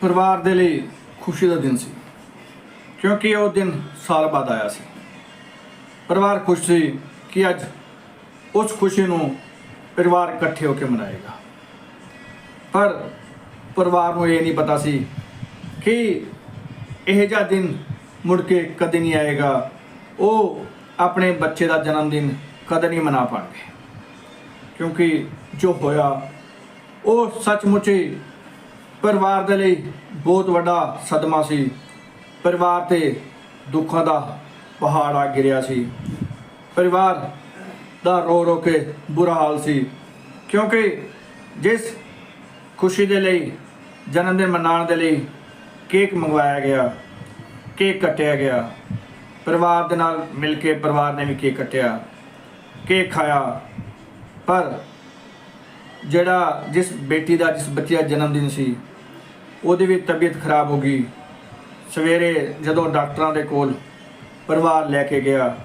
ਪਰਿਵਾਰ ਦੇ ਲਈ ਖੁਸ਼ੀ ਦਾ ਦਿਨ ਸੀ। ਕਿਉਂਕਿ ਉਹ ਦਿਨ ਸਾਲ ਬਾਅਦ ਆਇਆ ਸੀ। ਪਰਿਵਾਰ ਖੁਸ਼ ਸੀ ਕਿ ਅੱਜ ਉਸ ਖੁਸ਼ੀ ਨੂੰ ਪਰਿਵਾਰ ਇਕੱਠੇ ਹੋ ਕੇ ਮਨਾਏਗਾ। ਪਰ ਪਰਿਵਾਰ ਨੂੰ ਇਹ ਨਹੀਂ ਪਤਾ ਸੀ ਕਿ ਇਹ ਜਿਹਾ ਦਿਨ ਮੁੜ ਕੇ ਕਦੇ ਨਹੀਂ ਆਏਗਾ। ਉਹ ਆਪਣੇ ਬੱਚੇ ਦਾ ਜਨਮ ਦਿਨ ਕਦੇ ਨਹੀਂ ਮਨਾ ਪਾਣਗੇ। ਕਿਉਂਕਿ ਜੋ ਹੋਇਆ, ਉਹ ਸੱਚਮੁੱਚ ਹੀ ਪਰਿਵਾਰ ਦੇ ਲਈ ਬਹੁਤ ਵੱਡਾ ਸਦਮਾ ਸੀ। ਪਰਿਵਾਰ ਤੇ ਦੁੱਖਾਂ ਦਾ ਪਹਾੜ ਆ ਗਿਰਿਆ ਸੀ। ਪਰਿਵਾਰ ਦਾ ਰੋ ਰੋ ਕੇ ਬੁਰਾ ਹਾਲ ਸੀ। ਕਿਉਂਕਿ ਜਿਸ ਖੁਸ਼ੀ ਦੇ ਲਈ, ਜਨਮ ਦਿਨ ਮਨਾਉਣ ਦੇ ਲਈ ਕੇਕ ਮੰਗਵਾਇਆ ਗਿਆ, ਕੇਕ ਕੱਟਿਆ ਗਿਆ, ਪਰਿਵਾਰ ਦੇ ਨਾਲ ਮਿਲ ਕੇ ਪਰਿਵਾਰ ਨੇ ਵੀ ਕੇਕ ਕੱਟਿਆ, ਕੇਕ ਖਾਇਆ, ਪਰ ਜਿਹੜਾ ਜਿਸ ਬੇਟੀ ਦਾ, ਜਿਸ ਬੱਚੇ ਦਾ ਜਨਮ ਦਿਨ ਸੀ, ਉਹਦੀ ਵੀ ਤਬੀਅਤ ਖਰਾਬ ਹੋ ਗਈ। ਸਵੇਰੇ ਜਦੋਂ ਡਾਕਟਰਾਂ ਦੇ ਕੋਲ ਪਰਿਵਾਰ ਲੈ ਕੇ ਗਿਆ,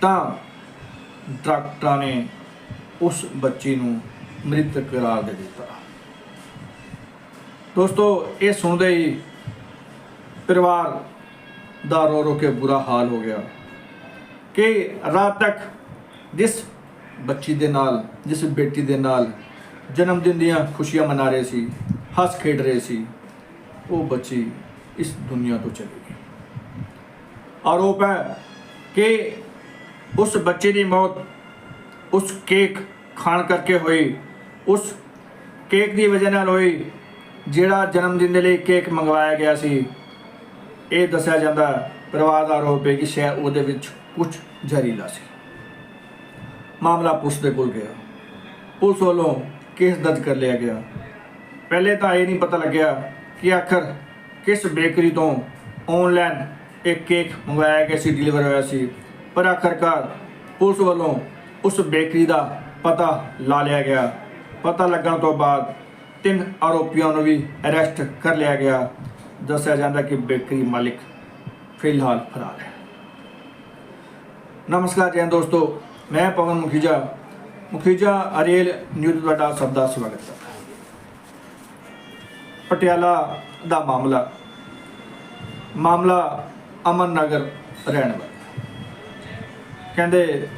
ਤਾਂ ਡਾਕਟਰਾਂ ਨੇ ਉਸ ਬੱਚੀ ਨੂੰ ਮ੍ਰਿਤ ਕਰਾਰ ਦੇ ਦਿੱਤਾ। ਦੋਸਤੋ, ਇਹ ਸੁਣਦੇ ਹੀ ਪਰਿਵਾਰ ਦਾ ਰੋ ਰੋ ਕੇ ਬੁਰਾ ਹਾਲ ਹੋ ਗਿਆ ਕਿ ਰਾਤ ਤੱਕ ਜਿਸ ਬੱਚੀ ਦੇ ਨਾਲ, ਜਿਸ ਬੇਟੀ ਦੇ ਨਾਲ ਜਨਮ ਦਿਨ ਦੀਆਂ ਖੁਸ਼ੀਆਂ ਮਨਾ ਰਹੇ ਸੀ, ਹੱਸ ਖੇਡ ਰਹੇ ਸੀ। ਉਹ ਬੱਚੀ ਇਸ ਦੁਨੀਆ ਤੋਂ ਚਲੀ ਗਈ। ਆਰੋਪ ਹੈ ਕਿ ਉਸ ਬੱਚੇ ਦੀ ਮੌਤ ਉਸ ਕੇਕ ਖਾਣ ਕਰਕੇ ਹੋਈ। ਉਸ ਕੇਕ ਦੀ ਵਜ੍ਹਾ ਨਾਲ ਹੋਈ, ਜਿਹੜਾ ਜਨਮ ਦਿਨ ਦੇ ਲਈ ਕੇਕ ਮੰਗਵਾਇਆ ਗਿਆ ਸੀ। ਇਹ ਦੱਸਿਆ ਜਾਂਦਾ ਪਰਿਵਾਰ ਦਾ ਆਰੋਪ ਹੈ ਕਿ ਸ਼ਾਇਦ ਉਹਦੇ ਵਿੱਚ ਕੁਝ ਜ਼ਹਿਰੀਲਾ ਸੀ। ਮਾਮਲਾ ਪੁਲਿਸ ਦੇ ਕੋਲ ਗਿਆ। ਪੁਲਿਸ ਵੱਲੋਂ ਕੇਸ ਦਰਜ ਕਰ ਲਿਆ ਗਿਆ। ਪਹਿਲੇ ਤਾਂ ਇਹ ਨਹੀਂ ਪਤਾ ਲੱਗਿਆ ਕਿ ਆਖਰ ਕਿਸ ਬੇਕਰੀ ਤੋਂ ਆਨਲਾਈਨ ਇੱਕ ਕੇਕ ਮੰਗਵਾਇਆ ਗਿਆ ਸੀ ਡਿਲੀਵਰ ਹੋਇਆ ਸੀ। ਪਰ ਆਖਰਕਾਰ ਪੁਲਿਸ ਵੱਲੋਂ ਉਸ ਬੇਕਰੀ ਦਾ ਪਤਾ ਲਾ ਲਿਆ ਗਿਆ। ਪਤਾ ਲੱਗਣ ਤੋਂ ਬਾਅਦ ਤਿੰਨ ਆਰੋਪੀਆਂ ਨੂੰ ਵੀ ਅਰੈਸਟ ਕਰ ਲਿਆ ਗਿਆ। ਦੱਸਿਆ ਜਾਂਦਾ ਕਿ ਬੇਕਰੀ ਮਾਲਿਕ ਫਿਲਹਾਲ ਫਰਾਰ ਹੈ। ਨਮਸਕਾਰ ਜੀ ਦੋਸਤੋ, ਮੈਂ ਪਵਨ ਮੁਖੀਜਾ ਮੁਖੀਜਾ ਅਰੇਲ ਨਿਊਜ਼ ਤੁਹਾਡਾ ਸਭ ਦਾ ਸਵਾਗਤ ਕਰਦਾ ਪਟਿਆਲਾ ਦਾ ਮਾਮਲਾ ਮਾਮਲਾ ਅਮਨ ਨਗਰ ਰਹਿਣ ਵਾਲਾ। ਕਹਿੰਦੇ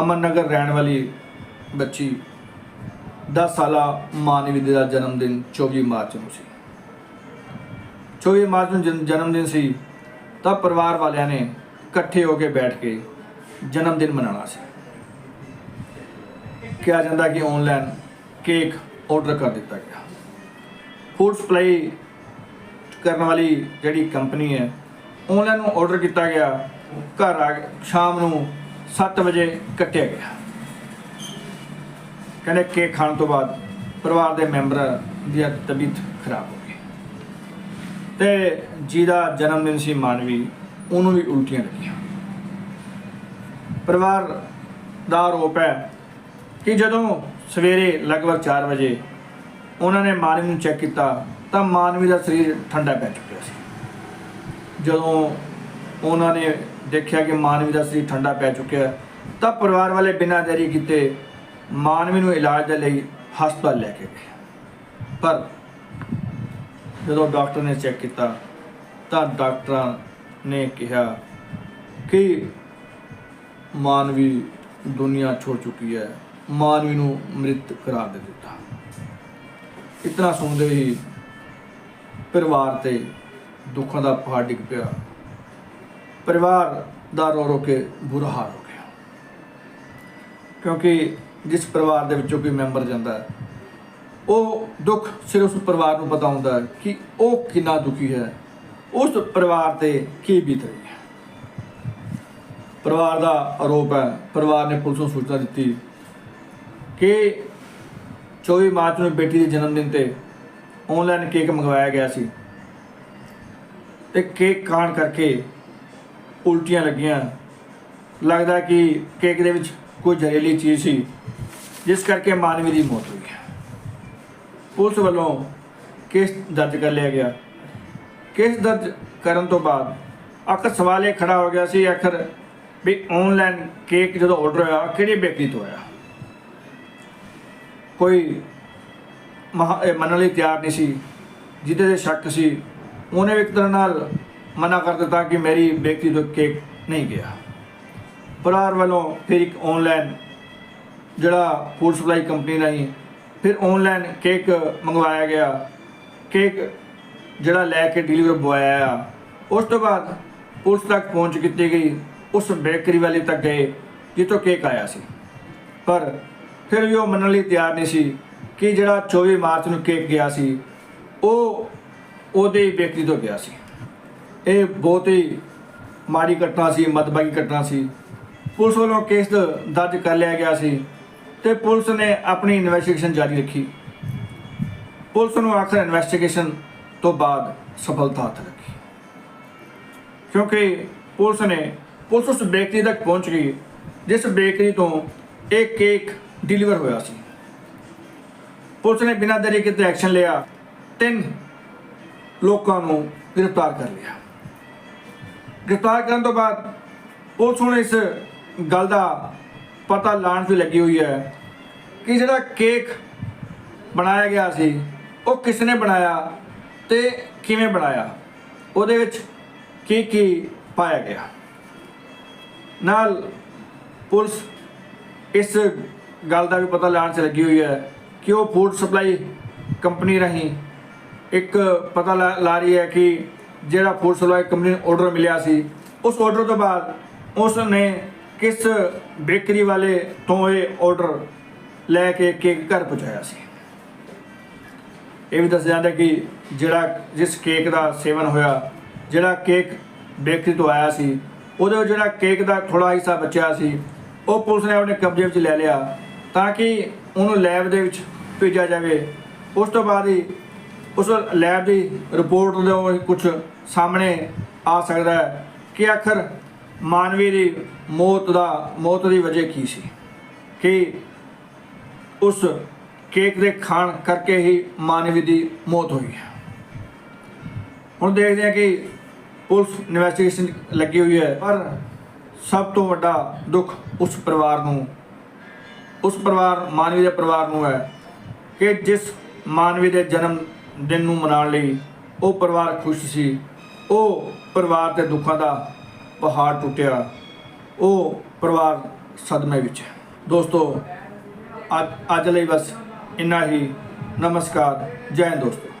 ਅਮਨ ਨਗਰ ਰਹਿਣ ਵਾਲੀ ਬੱਚੀ 10 ਸਾਲਾ ਮਾਨਵੀ ਦਾ ਜਨਮ ਦਿਨ 24 ਮਾਰਚ ਨੂੰ ਸੀ। 24 ਮਾਰਚ ਨੂੰ ਜਨਮ ਦਿਨ ਸੀ ਤਾਂ ਪਰਿਵਾਰ ਵਾਲਿਆਂ ਨੇ ਇਕੱਠੇ ਹੋ ਕੇ ਬੈਠ ਕੇ ਜਨਮ ਦਿਨ ਮਨਾਉਣਾ ਸੀ। ਕਿਹਾ ਜਾਂਦਾ ਕਿ ਆਨਲਾਈਨ ਕੇਕ ਆਰਡਰ ਕਰ ਦਿੱਤਾ ਗਿਆ। ਫੂਡ ਸਪਲਾਈ ਕਰਨ ਵਾਲੀ ਜਿਹੜੀ ਕੰਪਨੀ ਹੈ ਆਨਲਾਈਨ ਨੂੰ ਆਰਡਰ ਕੀਤਾ ਗਿਆ। ਘਰ ਆ ਕੇ ਸ਼ਾਮ ਨੂੰ 7 ਵਜੇ ਕੱਟਿਆ ਗਿਆ। ਕਹਿੰਦੇ ਕੇਕ ਖਾਣ ਤੋਂ ਬਾਅਦ ਪਰਿਵਾਰ ਦੇ ਮੈਂਬਰਾਂ ਦੀ ਤਬੀਅਤ ਖਰਾਬ ਹੋ ਗਈ। ਤੇ ਜਿਹਦਾ ਜਨਮ ਦਿਨ ਸੀ ਮਾਨਵੀ, ਉਹਨੂੰ ਵੀ ਉਲਟੀਆਂ ਲੱਗੀਆਂ। ਪਰਿਵਾਰ ਦਾ ਆਰੋਪ ਹੈ ਕਿ ਜਦੋਂ ਸਵੇਰੇ ਲਗਭਗ 4 ਵਜੇ ਉਹਨਾਂ ਨੇ ਮਾਨਵੀ ਨੂੰ ਚੈੱਕ ਕੀਤਾ, ਤਾਂ ਮਾਨਵੀ ਦਾ ਸਰੀਰ ਠੰਡਾ ਪੈ ਚੁੱਕਿਆ ਸੀ। ਜਦੋਂ ਉਹਨਾਂ ਨੇ ਦੇਖਿਆ ਕਿ ਮਾਨਵੀ ਦਾ ਸਰੀਰ ਠੰਡਾ ਪੈ ਚੁੱਕਿਆ, ਤਾਂ ਪਰਿਵਾਰ ਵਾਲੇ ਬਿਨਾਂ ਦੇਰੀ ਕੀਤੇ ਮਾਨਵੀ ਨੂੰ ਇਲਾਜ ਦੇ ਲਈ ਹਸਪਤਾਲ ਲੈ ਕੇ ਗਏ। ਪਰ ਜਦੋਂ ਡਾਕਟਰ ਨੇ ਚੈੱਕ ਕੀਤਾ, ਤਾਂ ਡਾਕਟਰਾਂ ਨੇ ਕਿਹਾ ਕਿ ਮਾਨਵੀ ਦੁਨੀਆ ਛੋੜ ਚੁੱਕੀ ਹੈ। ਮਾਨਵੀ ਨੂੰ ਮ੍ਰਿਤ ਕਰਾਰ ਦੇ ਦਿੱਤਾ। ਇਤਨਾ ਸੁਣਦੇ ਹੀ ਪਰਿਵਾਰ ਤੇ ਦੁੱਖਾਂ ਦਾ ਪਹਾੜ ਡਿੱਗ ਪਿਆ। ਪਰਿਵਾਰ ਦਾ ਰੋ ਰੋ ਕੇ ਬੁਰਾ ਹਾਲ ਹੋ ਗਿਆ। ਕਿਉਂਕਿ ਜਿਸ ਪਰਿਵਾਰ ਦੇ ਵਿੱਚੋਂ ਕੋਈ ਮੈਂਬਰ ਜਾਂਦਾ ਹੈ, ਉਹ ਦੁੱਖ ਸਿਰਫ ਉਸ ਪਰਿਵਾਰ ਨੂੰ ਪਤਾ ਹੁੰਦਾ ਹੈ ਕਿ ਉਹ ਕਿੰਨਾ ਦੁਖੀ ਹੈ, ਉਸ ਪਰਿਵਾਰ ਤੇ ਕੀ ਬੀਤ ਰਹੀ ਹੈ। ਪਰਿਵਾਰ ਦਾ ਆਰੋਪ ਹੈ, ਪਰਿਵਾਰ ਨੇ ਪੁਲਿਸ ਨੂੰ ਸੂਚਨਾ ਦਿੱਤੀ ਕਿ 24 ਮਾਰਚ ਨੂੰ ਬੇਟੀ ਦੇ ਜਨਮ ਦਿਨ ਤੇ ਆਨਲਾਈਨ ਕੇਕ ਮੰਗਵਾਇਆ ਗਿਆ ਸੀ। ਤੇ ਕੇਕ ਖਾਣ ਕਰਕੇ ਉਲਟੀਆਂ ਲੱਗੀਆਂ। ਲੱਗਦਾ ਕਿ ਕੇਕ ਦੇ ਵਿੱਚ ਕੋਈ ਜ਼ਹਿਰੀਲੀ ਚੀਜ਼ ਸੀ, ਜਿਸ ਕਰਕੇ ਮਾਨਵੀ ਦੀ ਮੌਤ ਹੋਈ ਪੁਲਿਸ ਵੱਲੋਂ ਕੇਸ ਦਰਜ ਕਰ ਲਿਆ ਗਿਆ। ਕੇਸ ਦਰਜ ਕਰਨ ਤੋਂ ਬਾਅਦ ਆਖਰ ਸਵਾਲ ਇਹ ਖੜਾ ਹੋ ਗਿਆ ਸੀ ਆਖਰ ਵੀ ਆਨਲਾਈਨ ਕੇਕ ਜਦੋਂ ਆਰਡਰ ਹੋਇਆ, ਕਿਹੜੀ ਬੇਕਰੀ ਤੋਂ ਆਇਆ? ਕੋਈ ਮਹਾ- ਇਹ ਮੰਨਣ ਲਈ ਤਿਆਰ ਨਹੀਂ ਸੀ, ਜਿਹਦੇ ਤੇ ਸ਼ੱਕ ਸੀ। ਉਹਨੇ ਵੀ ਇੱਕ ਤਰ੍ਹਾਂ ਨਾਲ ਮਨਾ ਕਰ ਦਿੱਤਾ ਕਿ ਮੇਰੀ ਬੇਕਰੀ ਤੋਂ ਕੇਕ ਨਹੀਂ ਗਿਆ। ਪਰਿਵਾਰ ਵੱਲੋਂ ਫਿਰ ਇੱਕ ਆਨਲਾਈਨ ਜਿਹੜਾ ਫੂਡ ਸਪਲਾਈ ਕੰਪਨੀ ਰਾਹੀਂ ਫਿਰ ਆਨਲਾਈਨ ਕੇਕ ਮੰਗਵਾਇਆ ਗਿਆ। ਕੇਕ ਜਿਹੜਾ ਲੈ ਕੇ ਡਿਲੀਵਰ ਬੁਆਏ ਆਇਆ ਉਸ ਤੋਂ ਬਾਅਦ ਉਸ ਤੱਕ ਪਹੁੰਚ ਕੀਤੀ ਗਈ। ਉਸ ਬੇਕਰੀ ਵਾਲੇ ਤੱਕ ਗਏ, ਜਿੱਥੋਂ ਕੇਕ ਆਇਆ ਸੀ। ਪਰ ਫਿਰ ਵੀ ਉਹ ਮੰਨਣ ਲਈ ਤਿਆਰ ਨਹੀਂ ਸੀ ਕਿ ਜਿਹੜਾ 24 ਮਾਰਚ ਨੂੰ ਕੇਕ ਗਿਆ ਸੀ, ਉਹ ਉਹਦੇ ਹੀ ਬੇਕਰੀ ਤੋਂ ਗਿਆ ਸੀ। ਇਹ ਬਹੁਤ ਹੀ ਮਾੜੀ ਘਟਨਾ ਸੀ ਮਦਭਾਗੀ ਘਟਨਾ ਸੀ। ਪੁਲਿਸ ਵੱਲੋਂ ਕੇਸ ਦਰਜ ਕਰ ਲਿਆ ਗਿਆ ਸੀ ਤੇ ਪੁਲਿਸ ਨੇ ਆਪਣੀ ਇਨਵੈਸਟੀਗੇਸ਼ਨ ਜਾਰੀ ਰੱਖੀ। ਪੁਲਿਸ ਨੂੰ ਆਖਰ ਇਨਵੈਸਟੀਗੇਸ਼ਨ ਤੋਂ ਬਾਅਦ ਸਫਲਤਾ ਹੱਥ ਲੱਗੀ ਕਿਉਂਕਿ ਪੁਲਿਸ ਨੇ, ਪੁਲਿਸ ਉਸ ਬੇਕਰੀ ਤੱਕ ਪਹੁੰਚ ਗਈ, ਜਿਸ ਬੇਕਰੀ ਤੋਂ ਇਹ ਕੇਕ ਡਿਲੀਵਰ ਹੋਇਆ ਸੀ। ਪੁਲਿਸ ਨੇ ਬਿਨਾਂ ਦੇਰੀ ਕੀਤੇ ਐਕਸ਼ਨ ਲਿਆ। ਤਿੰਨ ਲੋਕਾਂ ਨੂੰ ਗ੍ਰਿਫਤਾਰ ਕਰ ਲਿਆ। ਗ੍ਰਿਫਤਾਰ ਕਰਨ ਤੋਂ ਬਾਅਦ ਪੁਲਿਸ ਹੁਣ ਇਸ ਗੱਲ ਦਾ ਪਤਾ ਲਾਉਣ 'ਚ ਲੱਗੀ ਹੋਈ ਹੈ ਕਿ ਜਿਹੜਾ ਕੇਕ ਬਣਾਇਆ ਗਿਆ ਸੀ, ਉਹ ਕਿਸ ਨੇ ਬਣਾਇਆ ਤੇ ਕਿਵੇਂ ਬਣਾਇਆ, ਉਹਦੇ ਵਿੱਚ ਕੀ ਕੀ ਪਾਇਆ ਗਿਆ। ਨਾਲ ਪੁਲਿਸ ਇਸ ਗੱਲ ਦਾ ਵੀ ਪਤਾ ਲਾਉਣ 'ਚ ਲੱਗੀ ਹੋਈ ਹੈ ਕਿ ਉਹ ਫੂਡ ਸਪਲਾਈ ਕੰਪਨੀ ਰਾਹੀਂ ਇੱਕ ਪਤਾ ਲਾ ਲਾ ਰਹੀ ਹੈ ਕਿ ਜਿਹੜਾ ਫੂਡ ਸਪਲਾਈ ਕੰਪਨੀ ਨੂੰ ਆਰਡਰ ਮਿਲਿਆ ਸੀ, ਉਸ ਆਰਡਰ ਤੋਂ ਬਾਅਦ ਉਸ ਨੇ ਕਿਸ ਬੇਕਰੀ ਵਾਲੇ ਤੋਂ ਇਹ ਆਰਡਰ ਲੈ ਕੇ ਕੇਕ ਘਰ ਪਹੁੰਚਾਇਆ ਸੀ। ਇਹ ਵੀ ਦੱਸਿਆ ਜਾਂਦਾ ਕਿ ਜਿਹੜਾ ਜਿਸ ਕੇਕ ਦਾ ਸੇਵਨ ਹੋਇਆ, ਜਿਹੜਾ ਕੇਕ ਬੇਕਰੀ ਤੋਂ ਆਇਆ ਸੀ, ਉਹਦੇ ਜਿਹੜਾ ਕੇਕ ਦਾ ਥੋੜਾ ਹਿੱਸਾ ਬਚਿਆ ਸੀ, ਉਹ ਪੁਲਿਸ ਨੇ ਆਪਣੇ ਕਬਜ਼ੇ ਵਿੱਚ ਲੈ ਲਿਆ। ਤਾਂ ਕਿ ਉਹਨੂੰ ਲੈਬ ਦੇ ਵਿੱਚ ਭੇਜਿਆ ਜਾਵੇ। ਉਸ ਤੋਂ ਬਾਅਦ ਹੀ ਉਸ ਲੈਬ ਦੀ ਰਿਪੋਰਟ ਤੋਂ ਕੁਝ ਸਾਹਮਣੇ ਆ ਸਕਦਾ ਹੈ ਕਿ ਆਖਰ ਮਾਨਵੀ ਦੀ ਮੌਤ ਦਾ, ਮੌਤ ਦੀ ਵਜ੍ਹਾ ਕੀ ਸੀ? ਕਿ ਉਸ ਕੇਕ ਦੇ ਖਾਣ ਕਰਕੇ ਹੀ ਮਾਨਵੀ ਦੀ ਮੌਤ ਹੋਈ ਹੈ। ਹੁਣ ਦੇਖਦੇ ਹਾਂ ਕਿ ਪੁਲਿਸ ਇਨਵੈਸਟੀਗੇਸ਼ਨ ਲੱਗੀ ਹੋਈ ਹੈ, ਪਰ ਸਭ ਤੋਂ ਵੱਡਾ ਦੁੱਖ ਉਸ ਪਰਿਵਾਰ ਨੂੰ ਉਸ ਪਰਿਵਾਰ, ਮਾਨਵੀ ਦੇ ਪਰਿਵਾਰ ਨੂੰ ਹੈ ਕਿ ਜਿਸ ਮਾਨਵੀ ਦੇ ਜਨਮ ਦਿਨ ਨੂੰ ਮਨਾਉਣ ਲਈ ਉਹ ਪਰਿਵਾਰ ਖੁਸ਼ ਸੀ, ਉਹ ਪਰਿਵਾਰ ਦੇ ਦੁੱਖਾਂ ਦਾ ਪਹਾੜ ਟੁੱਟਿਆ, ਉਹ ਪਰਿਵਾਰ ਸਦਮੇ ਵਿੱਚ ਹੈ। ਦੋਸਤੋ, ਅੱਜ ਅੱਜ ਲਈ ਬਸ ਇੰਨਾ ਹੀ। ਨਮਸਕਾਰ, ਜੈ ਦੋਸਤੋ।